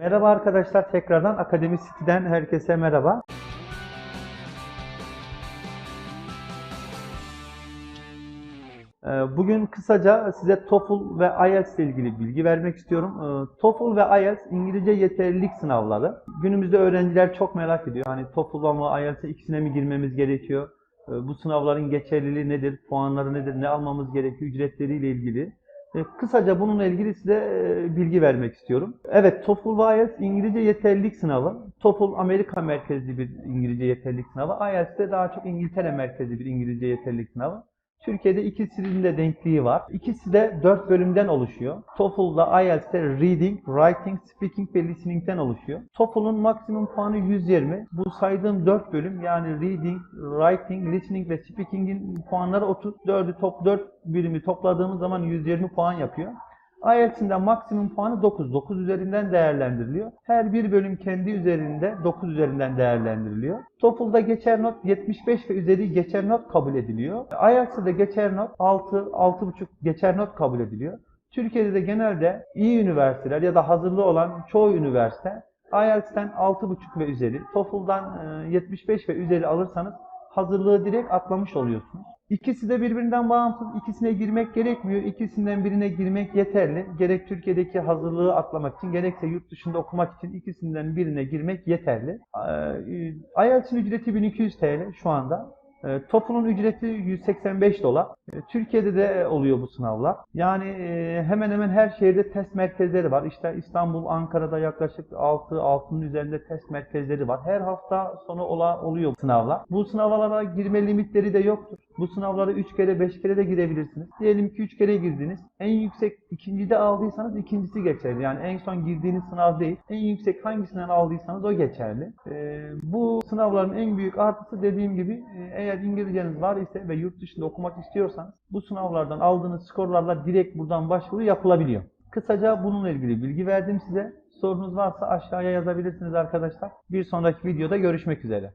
Merhaba arkadaşlar tekrardan Akademi City'den herkese merhaba. Ee, Bugün kısaca size TOEFL ve IELTS ile ilgili bilgi vermek istiyorum. Ee, TOEFL ve IELTS İngilizce yeterlilik sınavları. Günümüzde öğrenciler çok merak ediyor. Hani TOEFL'a mı IELTS'e ikisine mi girmemiz gerekiyor? Ee, Bu sınavların geçerliliği nedir? Puanları nedir? Ne almamız gerekiyor? Ücretleriyle ilgili. E, Kısaca bununla ilgili size e, bilgi vermek istiyorum. Evet, TOEFL ve IELTS İngilizce yeterlilik sınavı. TOEFL Amerika merkezli bir İngilizce yeterlilik sınavı. IELTS de daha çok İngiltere merkezli bir İngilizce yeterlilik sınavı. Türkiye'de ikisinin de denkliği var. İkisi de 4 bölümden oluşuyor. TOEFL'da IELTS'te Reading, Writing, Speaking ve Listening'den oluşuyor. TOEFL'un maksimum puanı 120. Bu saydığım 4 bölüm yani Reading, Writing, Listening ve Speaking'in puanları 30. 4'ü top 4 birimi topladığımız zaman 120 puan yapıyor. IELTS'in de maksimum puanı 9. 9 üzerinden değerlendiriliyor. Her bir bölüm kendi üzerinde 9 üzerinden değerlendiriliyor. TOEFL'da geçer not 75 ve üzeri geçer not kabul ediliyor. IELTS'de de geçer not 6, 6,5 geçer not kabul ediliyor. Türkiye'de de genelde iyi üniversiteler ya da hazırlığı olan çoğu üniversite IELTS'ten 6,5 ve üzeri, TOEFL'dan e, 75 ve üzeri alırsanız hazırlığı direkt atlamış oluyorsunuz. İkisi de birbirinden bağımsız. İkisine girmek gerekmiyor. İkisinden birine girmek yeterli. Gerek Türkiye'deki hazırlığı atlamak için gerekse yurt dışında okumak için ikisinden birine girmek yeterli. Ee, IELTS'in ücreti 1200 TL şu anda. E, TOEFL'un ücreti 185 dolar. E, Türkiye'de de oluyor bu sınavlar. Yani e, hemen hemen her şehirde test merkezleri var. İşte İstanbul, Ankara'da yaklaşık 6 6'nın üzerinde test merkezleri var. Her hafta sonu ola, oluyor sınavlar. Bu sınavlara girme limitleri de yoktur. Bu sınavlara 3 kere 5 kere de girebilirsiniz. Diyelim ki 3 kere girdiniz. En yüksek ikincide aldıysanız ikincisi geçerli. Yani en son girdiğiniz sınav değil. En yüksek hangisinden aldıysanız o geçerli. E, bu sınavların en büyük artısı dediğim gibi eğer İngilizceniz var ise ve yurt dışında okumak istiyorsanız bu sınavlardan aldığınız skorlarla direkt buradan başvuru yapılabiliyor. Kısaca bununla ilgili bilgi verdim size. Sorunuz varsa aşağıya yazabilirsiniz arkadaşlar. Bir sonraki videoda görüşmek üzere.